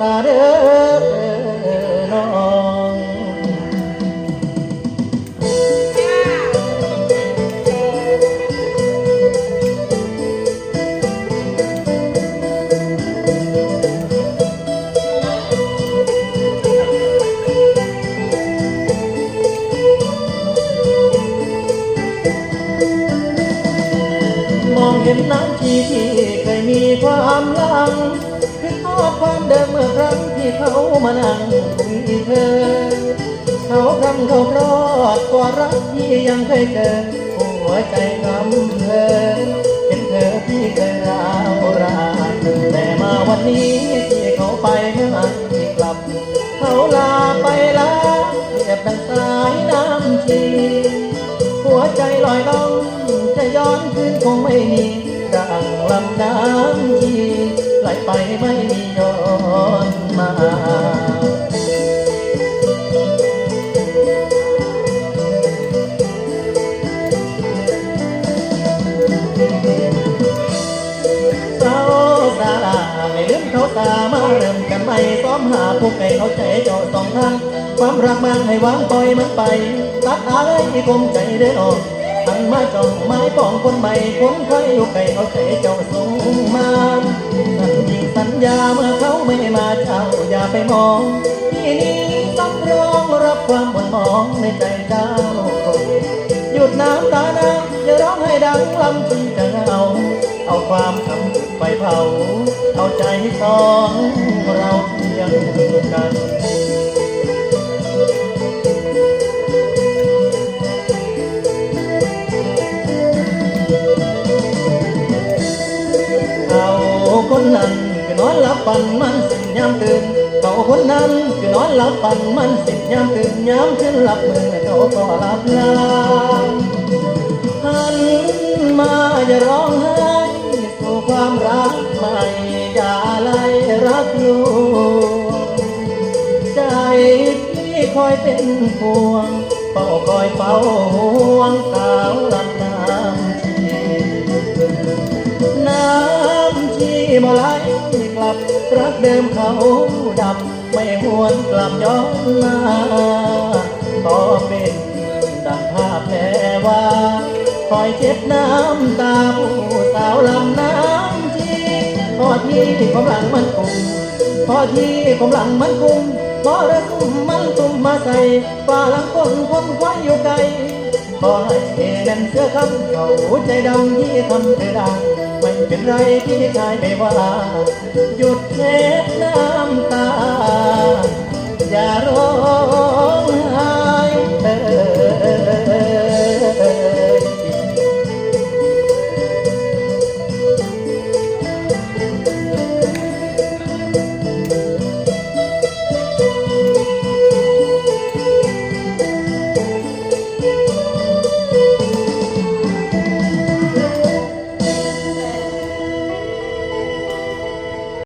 ต เห็นน้ำชีที่เคยมีความลังคือทอดความเดิมเมื่อครั้งที่เขามานั่งคุยเธอ เขาคำเขาพรอดกว่ารักที่ยังเคยเกิดหัวใจกำเธอเป็นเธอที่เคยราวรานแต่มาวันนี้ที่เขาไปเมื่อไม่กลับ เขาลาไปลาเปรียบดังสายน้ำชีหัวใจลอยล่อง จะย้อนคืนคงไม่มีดังลำน้ำที่ไหลไปไม่มีย้อนมาสาวสาลาไม่ลืมเขาตามาเริ่มกันใหม่ซ้อมหาผู้ไก่เขาใจเจาะสองทางความรักมันให้วางปล่อยมันไป ตัดอะไรที่คมใจเด้ออก ทันมาจ้องไม้ปองคนใหม่คนคอยอยู่ไก่เขาใจเจ้าสูงมาสัญญิงสัญญาเมื่อเขาไม่มาเจ้าอย่าไปมอง ที่นี้สำรองรับความหม่นมองในใจเจ้า หยุดน้ำตาน้ำอย่าร้องให้ดังลำที่จะเหงาเอาความช้ำจุดไฟเผา เอาใจสองเราเพียงกัน คนนั้นคือนอนหลับฝันมันสิ้นยามตื่นเขาคนนั้นคือนอนหลับฝันมันสิ้นยามตื่นยามขึ้นหลับมือเขาก็หลับลาหันมาอย่าร้องไห้สู่ความรักใหม่อย่าไล่รักลวงใจที่คอยเป็นห่วงเฝ้าคอยเฝ้าห่วงสาวลำน้ำ รักเดิมเขาดำไม่หวนกลับย้อนมาก็เป็นดังภาพแพ้ว่าคอยเช็ดน้ำตาผู้สาวลำน้ำที่พอที่ความหลังมันกุมพอที่ความหลังมันกุมพอระกุมมันตุ่มมาใส่ฝ่าหลังคนคนไว้อยู่กลข thế nên chưa khóc cầu ใจ đau như thầm thế đau mình เป็นไรที่ชายไม่ว่าหยุดเทน้ำตา อย่าร้อง